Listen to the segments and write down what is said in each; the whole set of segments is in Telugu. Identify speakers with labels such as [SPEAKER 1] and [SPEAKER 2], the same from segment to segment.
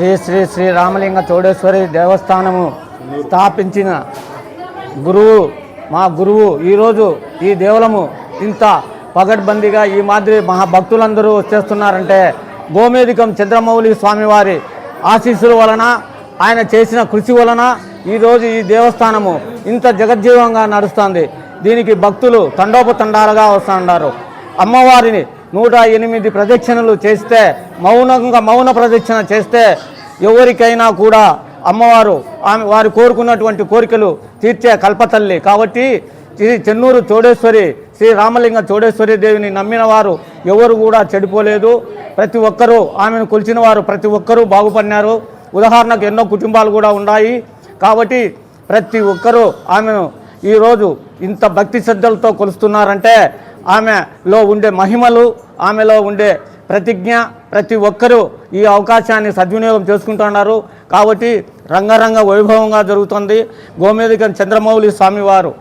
[SPEAKER 1] శ్రీ శ్రీ శ్రీ రామలింగ చౌడేశ్వరి దేవస్థానము స్థాపించిన గురువు మా గురువు ఈరోజు ఈ దేవలము ఇంత పగడ్బందీగా ఈ మాదిరి మహాభక్తులందరూ వచ్చేస్తున్నారంటే గోమేధికం చంద్రమౌళి స్వామివారి ఆశీస్సుల వలన ఆయన చేసిన కృషి వలన ఈరోజు ఈ దేవస్థానము ఇంత జగజ్జీవంగా నడుస్తుంది. దీనికి భక్తులు తండోపతండాలుగా వస్తున్నారు అమ్మవారిని నూట ఎనిమిది ప్రదక్షిణలు చేస్తే మౌనంగా మౌన ప్రదక్షిణ చేస్తే ఎవరికైనా కూడా అమ్మవారు ఆమె వారు కోరుకున్నటువంటి కోరికలు తీర్చే కల్పతల్లి. కాబట్టి చెన్నూరు చోడేశ్వరి శ్రీ రామలింగ చోడేశ్వరి దేవిని నమ్మిన వారు ఎవరు కూడా చెడిపోలేదు. ప్రతి ఒక్కరూ ఆమెను కొలిచిన వారు ప్రతి ఒక్కరూ బాగుపడినారు. ఉదాహరణకు ఎన్నో కుటుంబాలు కూడా ఉన్నాయి. కాబట్టి ప్రతి ఒక్కరూ ఆమెను ఈరోజు ఇంత భక్తి శ్రద్ధలతో కొలుస్తున్నారంటే ఆమెలో ఉండే మహిమలు ఆమెలో ఉండే ప్రతిజ్ఞ ప్రతి ఒక్కరూ ఈ అవకాశాన్ని సద్వినియోగం చేసుకుంటున్నారు. కాబట్టి రంగరంగ వైభవంగా జరుగుతుంది. గోమేదికం చంద్రమౌళి స్వామివారు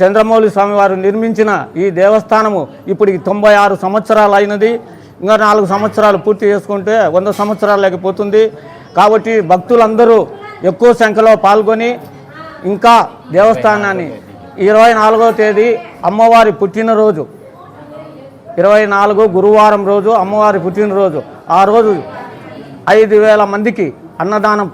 [SPEAKER 1] చంద్రమౌళి స్వామివారు నిర్మించిన ఈ దేవస్థానము ఇప్పటికి తొంభై ఆరు సంవత్సరాలు అయినది. ఇంకా నాలుగు సంవత్సరాలు పూర్తి చేసుకుంటే వంద సంవత్సరాలు లేకపోతుంది కాబట్టి భక్తులందరూ ఎక్కువ సంఖ్యలో పాల్గొని ఇంకా దేవస్థానాన్ని ఇరవై నాలుగవ తేదీ అమ్మవారి పుట్టినరోజు. ఇరవై నాలుగు గురువారం రోజు అమ్మవారి పుట్టినరోజు. ఆ రోజు ఐదు వేల మందికి అన్నదానం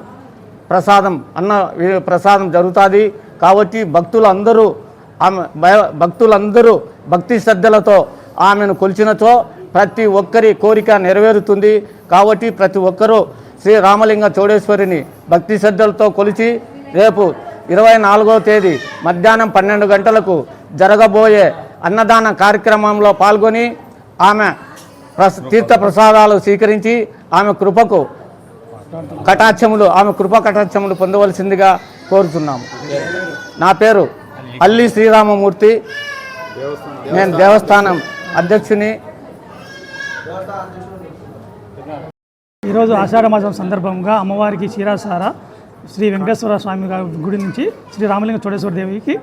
[SPEAKER 1] ప్రసాదం అన్న ప్రసాదం జరుగుతుంది. కాబట్టి భక్తులందరూ ఆమె భయ- భక్తులందరూ భక్తి శ్రద్ధలతో ఆమెను కొలిచినచో ప్రతి ఒక్కరి కోరిక నెరవేరుతుంది. కాబట్టి ప్రతి ఒక్కరూ శ్రీ రామలింగ చౌడేశ్వరిని భక్తి శ్రద్ధలతో కొలిచి రేపు ఇరవై నాలుగో తేదీ మధ్యాహ్నం పన్నెండు గంటలకు జరగబోయే అన్నదాన కార్యక్రమంలో పాల్గొని ఆమె ప్రస తీర్థ ప్రసాదాలు స్వీకరించి ఆమె కృపకు కటాక్షములు ఆమె కృప కటాక్షములు పొందవలసిందిగా కోరుతున్నాము నా పేరు అల్లి శ్రీరామమూర్తి. నేను దేవస్థానం అధ్యక్షుని.
[SPEAKER 2] ఈరోజు ఆషాఢ మాసం సందర్భంగా అమ్మవారికి క్షీరాసార శ్రీ వెంకటేశ్వర స్వామి గారి గుడి నుంచి శ్రీ రామలింగ చోడేశ్వర దేవికి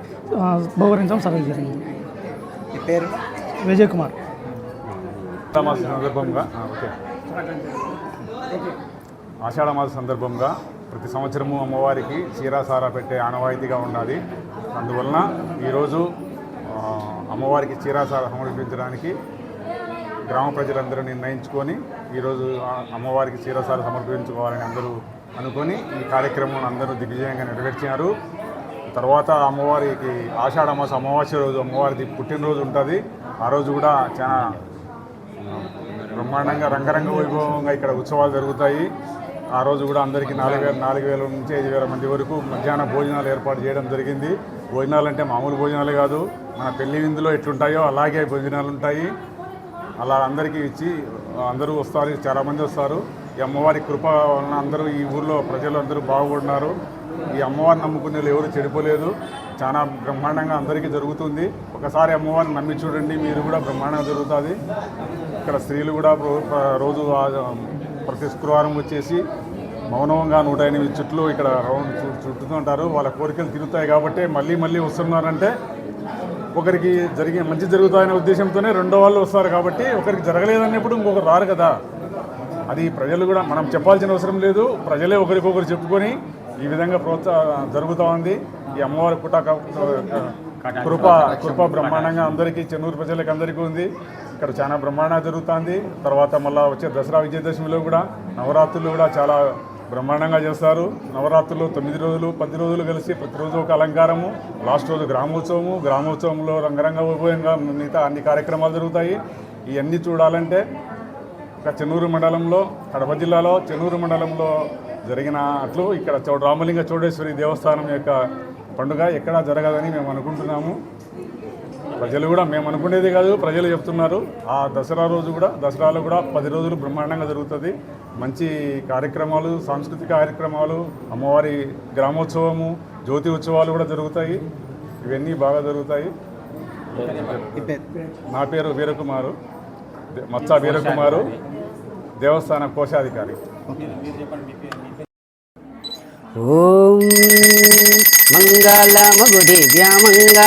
[SPEAKER 2] బహుకరించడం సర్వ జరిగింది. విజయ్ కుమార్.
[SPEAKER 3] సందర్భంగా ఆ, ఓకే. ఆషాఢ మాస సందర్భంగా ప్రతి సంవత్సరము అమ్మవారికి చీరాసారా పెట్టే ఆనవాయితీగా ఉన్నది అందువలన ఈరోజు అమ్మవారికి చీరాసార సమర్పించడానికి గ్రామ ప్రజలందరూ నిర్ణయించుకొని ఈరోజు అమ్మవారికి చీరసార సమర్పించుకోవాలని అందరూ అనుకొని ఈ కార్యక్రమం అందరూ దిగ్విజయంగా నెరవేర్చినారు. తర్వాత అమ్మవారికి ఆషాఢ మాస అమావాస్య రోజు అమ్మవారిది పుట్టినరోజు ఉంటుంది. ఆ రోజు కూడా చాలా బ్రహ్మాండంగా రంగరంగ వైభవంగా ఇక్కడ ఉత్సవాలు జరుగుతాయి. ఆ రోజు కూడా అందరికీ నాలుగు వేల నాలుగు వేల నుంచి ఐదు వేల మంది వరకు మధ్యాహ్న భోజనాలు ఏర్పాటు చేయడం జరిగింది. భోజనాలు అంటే మామూలు భోజనాలు కాదు మన పెళ్ళి విందులో ఎట్లుంటాయో అలాగే భోజనాలు ఉంటాయి. అలా అందరికీ ఇచ్చి అందరూ వస్తారు చాలామంది వస్తారు. ఈ అమ్మవారి కృప వలన అందరూ ఈ ఊర్లో ప్రజలు అందరూ బాగుపడినారు. ఈ అమ్మవారిని నమ్ముకునే వాళ్ళు ఎవరు చెడిపోలేదు. చాలా బ్రహ్మాండంగా అందరికీ జరుగుతుంది. ఒకసారి అమ్మవారిని నమ్మి చూడండి మీరు కూడా బ్రహ్మాండంగా జరుగుతుంది. ఇక్కడ స్త్రీలు కూడా రోజు ప్రతి శుక్రవారం వచ్చేసి మౌనంగా నూట ఎనిమిది చుట్లు ఇక్కడ రౌండ్ చుట్టుతూ ఉంటారు. వాళ్ళ కోరికలు తిరుగుతాయి కాబట్టి మళ్ళీ మళ్ళీ వస్తున్నారంటే ఒకరికి జరిగే మంచి జరుగుతాయనే ఉద్దేశంతోనే రెండో వాళ్ళు వస్తారు కాబట్టి ఒకరికి జరగలేదన్నప్పుడు ఇంకొకరు రారు కదా. అది ప్రజలు కూడా మనం చెప్పాల్సిన అవసరం లేదు. ప్రజలే ఒకరికొకరు చెప్పుకొని ఈ విధంగా ప్రోత్సాహం జరుగుతూ ఉంది. ఈ అమ్మవారి పుట్ట కృప కృప బ్రహ్మాండంగా అందరికీ చెన్నూరు ప్రజలకు అందరికీ ఉంది. ఇక్కడ చాలా బ్రహ్మాండంగా జరుగుతుంది. తర్వాత మళ్ళీ వచ్చే దసరా విజయదశమిలో కూడా నవరాత్రులు కూడా చాలా బ్రహ్మాండంగా చేస్తారు. నవరాత్రులు తొమ్మిది రోజులు పది రోజులు కలిసి ప్రతిరోజు ఒక అలంకారము లాస్ట్ రోజు గ్రామోత్సవము. గ్రామోత్సవంలో రంగరంగ వైభవంగా మిగతా అన్ని కార్యక్రమాలు జరుగుతాయి. ఇవన్నీ చూడాలంటే ఒక చెన్నూరు మండలంలో కడప జిల్లాలో చెన్నూరు మండలంలో జరిగిన అట్లు ఇక్కడ చో రామలింగ చౌడేశ్వరి దేవస్థానం యొక్క పండుగ ఎక్కడా జరగదని మేము అనుకుంటున్నాము. ప్రజలు కూడా మేము అనుకునేది కాదు ప్రజలు చెప్తున్నారు. ఆ దసరా రోజు కూడా దసరాలో కూడా పది రోజులు బ్రహ్మాండంగా జరుగుతుంది. మంచి కార్యక్రమాలు సాంస్కృతిక కార్యక్రమాలు అమ్మవారి గ్రామోత్సవము జ్యోతి ఉత్సవాలు కూడా జరుగుతాయి. ఇవన్నీ బాగా జరుగుతాయి. నా పేరు వీరకుమారు. మచ్చా వీరకుమారు దేవస్థాన కోశాధికారి.
[SPEAKER 4] ఓం మంగళ మగు దివ్య మంగళ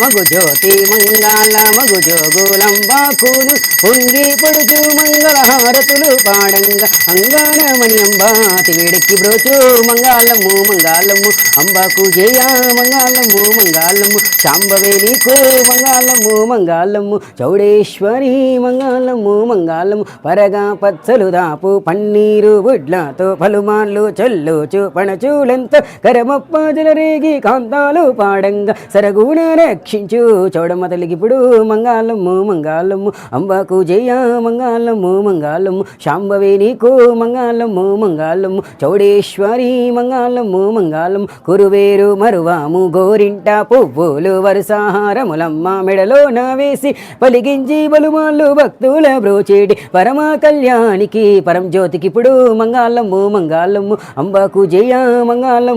[SPEAKER 4] మగు జ్యోతి మంగళ మగు జోగులంబాకులు పొంగి పొడుచు మంగళ హారతులు పాడంగా అంగానమణి అంబాతి వేడెక్కి బ్రోచు మంగళము మంగళము అంబాకు జయ మంగళము మంగళము శాంబవే నీకు మంగళము మంగళము చౌడేశ్వరి మంగళము మంగళము పరగా పచ్చలు దాపు పన్నీరు గుడ్లతో పలుమార్లు చల్లుచు పణచూలెంత కరమప్ప జలరేగి కాంతాలు పాడంగా సరగుణ రక్షించు. చూడమ్మ తల్లికిప్పుడు మంగాళమ్ము మంగాళమ్ము అంబాకు జయ మంగాళమ్ము మంగాళమ్ము శాంబవే నీకు మంగాళమ్ము మంగాళమ్ము చౌడేశ్వరి మంగాళమ్ము మంగాళం కురువేరు మరువాము గోరింట పువ్వులు వరుసాహారములమ్మ మెడలో నా వేసి పలిగించి బలుమాళ్ళు భక్తుల బ్రోచేటి. పరమ కళ్యాణికి పరం జ్యోతికిప్పుడు మంగాళమ్ము మంగాళమ్ము అంబాకు జయ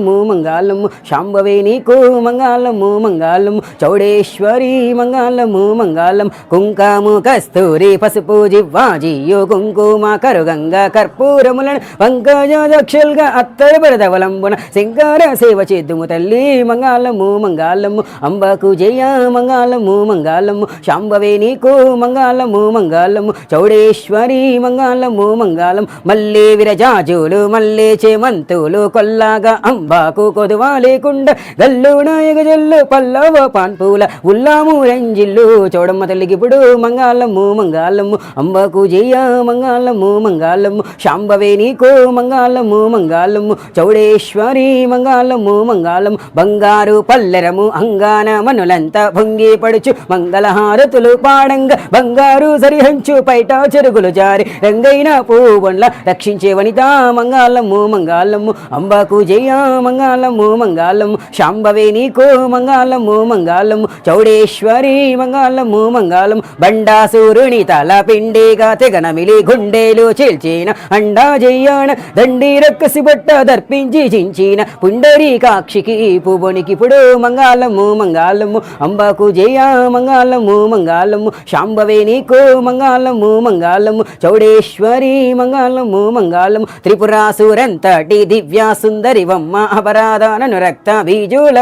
[SPEAKER 4] మూమంగాలము శాంభ శాంబవే నీకు మంగళము మంగళము. చౌడేశ్వరి మంగళము మంగళం. కుంకాము కస్తూరి పసుపు జివ్వాజియో కుంకుమ కరుగంగ కర్పూరములను పంకజ అత్తరు బరదవలంబున సింగార సేవ చేద్దుము తల్లి మంగళము మంగళము. అంబాకు జయ మంగళము మంగళము. శాంభవే నీకు మంగళము మంగళము. చౌడేశ్వరి మంగళము మంగళం. మల్లే విరజాజులు మల్లే చేమంతులు. కొల్లాగా అంబాకు కొదువా లేకుండా గల్లు నాయక జల్లు పల్లవ పాన్పూల ఉల్లాము రంజిల్లు చౌడమ్మ తల్లికిప్పుడు మంగళము మంగళము అంబకు జయ మంగళము మంగళము శాంబవే నీకు మంగాళము మంగాళము చౌడేశ్వరి మంగాళము మంగాళము బంగారు పల్లెరము అంగాన మనులంతా భొంగి పడుచు మంగళహారతులు పాడంగ. బంగారు సరిహంచు పైట చెరుగులు జారి. రంగైన పూవన్ల రక్షించే వనిత మంగాళము మంగాళము అంబాకు జయ మంగాళము మంగాళము శాంభవే నీకు మంగళము మంగళము. చౌడేశ్వరి మంగళము మంగళం బండాసూరుని తల పిండిగా తెగనమిలి గుండెలు చీల్చిన అండా జయ్యాన దండి రక్కసి బట్ట దర్పించి చించిన పుండరి కాక్షికి పువ్వునికిప్పుడు మంగళము మంగళము. అంబాకు జయ మంగళము మంగళము. శాంభవే నీకు మంగళము మంగళము. చౌడేశ్వరి మంగళము మంగళము. త్రిపురాసురంతటి దివ్యా సుందరి వమ్మ అపరాధానను రక్త బీజుల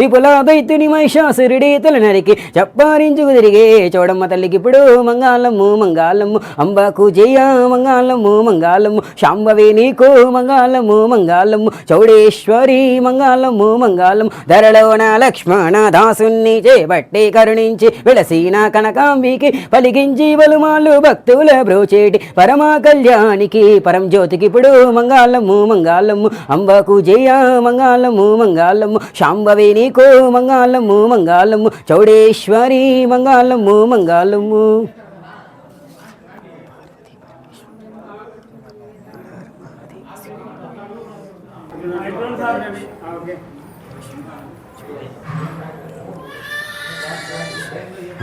[SPEAKER 4] విపులాదైతుని మహిషాసురుడి తల నరికి చప్పారించుకు తిరిగే చౌడమ్మ తల్లికి ఇప్పుడు మంగాళము మంగాళము అంబాకు జయ మంగాళము మంగాళము శాంబవే నీకు మంగాళము మంగాళము చౌడేశ్వరి మంగాళము మంగళం ధరలోన లక్ష్మణ దాసుని చేపట్టి కరుణించి విలసీన కనకాంబికి పలికించి బలుమాలు భక్తుల బ్రోచేటి పరమ కళ్యాణికి పరం జ్యోతికి ఇప్పుడు మంగాళము మంగాళము అంబాకు జయ మంగళము మంగళము శాంబవే నీకు మంగళము మంగళము చౌడేశ్వరి మంగళము మంగళము.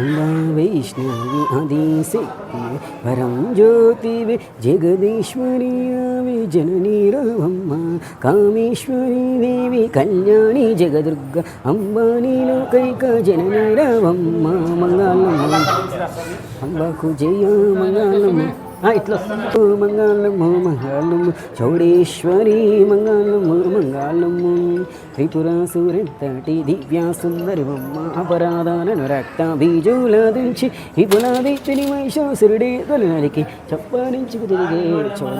[SPEAKER 4] అంబా వైష్ణవి ఆదిశక్తి వరం జ్యోతివి జగదీశ్వరి ఆమె జననీ రావమ్మ. కామేశ్వరి దేవి కళ్యాణి జగదుర్గ అంబానీ లోకైక జననీ రావమ్మ. మంగళమ్మ అంబాకు జయ మంగళమ్మ ఇట్లా. ఓ మంగళము మంగళము చౌడేశ్వరి మంగళము మంగళము త్రిపురాసురంతటి దివ్యా సుందరవమ్మ అపరాధాలను రక్త బీజుల దించి విపులాది తిని మహిషాసురుడే తొలనరికి చప్పారించుకు తిరిగే చోళ